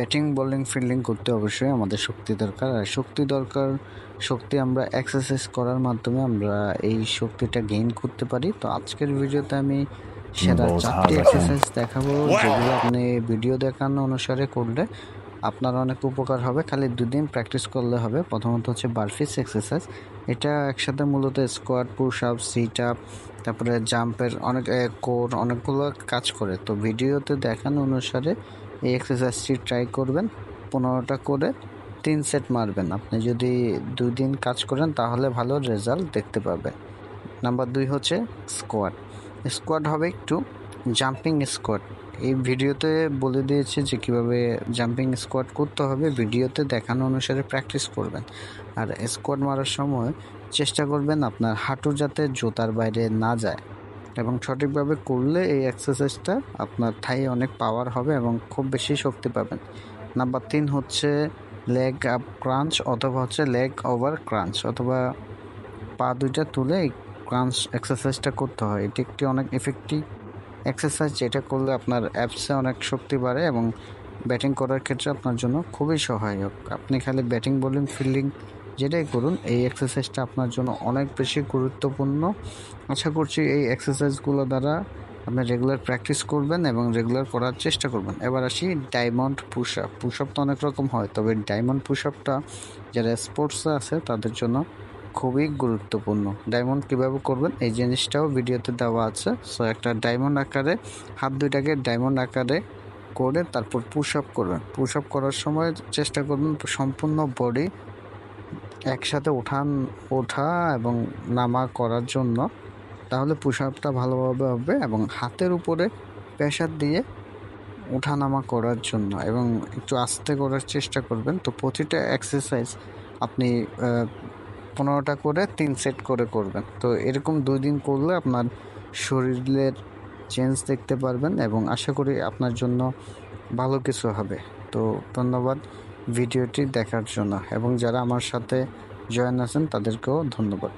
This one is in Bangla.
ব্যাটিং বোলিং ফিল্ডিং করতে অবশ্যই আমাদের শক্তি দরকার। আর শক্তি দরকার শক্তি আমরা এক্সারসাইজ করার মাধ্যমে আমরা এই শক্তিটা গেইন করতে পারি। তো আজকের ভিডিওতে আমি সেরা Balls চারটি এক্সারসাইজ দেখাবো যেগুলো আপনি ভিডিও দেখানো অনুসারে করলে আপনার অনেক উপকার হবে। খালি দুদিন প্র্যাকটিস করলে হবে। প্রথমত হচ্ছে বারফিস এক্সারসাইজ এটা একসাথে মূলত squat push up sit up তারপরে জাম্পের অনেক কোর অনেকগুলো কাজ করে। তো ভিডিওতে দেখানো অনুসারে এই এক্সারসাইজটি ট্রাই করবেন। পনেরোটা করে তিন সেট মারবেন। আপনি যদি দুই দিন কাজ করেন, তাহলে ভালো রেজাল্ট দেখতে পাবেন নাম্বার দুই হচ্ছে স্কোয়াড স্কোয়াড হবে একটু জাম্পিং স্কোয়াড এই ভিডিওতে বলে দিয়েছে যে কীভাবে জাম্পিং স্কোয়াড করতে হবে। ভিডিওতে দেখানো অনুসারে প্র্যাকটিস করবেন। আর স্কোয়াড মারার সময় চেষ্টা করবেন আপনার হাঁটু যাতে জোতার বাইরে না যায়। এবং সঠিকভাবে করলে এই এক্সারসাইজটা আপনার থাই অনেক পাওয়ার হবে এবং খুব বেশি শক্তি পাবেন। নাম্বার তিন হচ্ছে লেগ আপ ক্রাঞ্চ অথবা হচ্ছে লেগ ওভার ক্রাঞ্চ অথবা পা দুইটা তুলে ক্রাঞ্চ এক্সারসাইজটা করতে হয়। এটি একটি অনেক এফেক্টিভ এক্সারসাইজ যেটা করলে আপনার অ্যাপসে অনেক শক্তি বাড়ে এবং ব্যাটিং করার ক্ষেত্রে আপনার জন্য খুবই সহায়ক। আপনি খালি ব্যাটিং বোলিং ফিল্ডিং যেটাই করুন, এই এক্সারসাইজটা আপনার জন্য অনেক বেশি গুরুত্বপূর্ণ। আশা করছি এই এক্সারসাইজগুলো দ্বারা আপনি রেগুলার প্র্যাকটিস করবেন এবং রেগুলার করার চেষ্টা করবেন। এবার আসি diamond push up push up তো অনেক রকম হয়, তবে ডায়মন্ড পুশ আপটা যারা স্পোর্টসে আছে, তাদের জন্য খুবই গুরুত্বপূর্ণ। ডায়মন্ড কীভাবে করবেন, এই জিনিসটাও ভিডিওতে দেওয়া আছে। সো একটা ডায়মন্ড আকারে, হাত দুইটাকে ডায়মন্ড আকারে করে তারপর পুশ আপ করবেন। পুশ আপ করার সময় চেষ্টা করবেন সম্পূর্ণ বডি একসাথে ওঠান ওঠা এবং নামা করার জন্য, তাহলে পুশ আপটা ভালোভাবে হবে এবং হাতের উপরে প্রেশার দিয়ে ওঠানামা করার জন্য এবং একটু আস্তে করার চেষ্টা করবেন। তো প্রতিটা এক্সারসাইজ আপনি পনেরোটা করে তিন সেট করে করবেন। তো এরকম দুই দিন করলে আপনার শরীরের চেঞ্জ দেখতে পারবেন এবং আশা করি আপনার জন্য ভালো কিছু হবে। তো ধন্যবাদ। ভিডিওটি দেখার জন্য। এবং যারা আমার সাথে জয়েন আছেন তাদেরকেও ধন্যবাদ।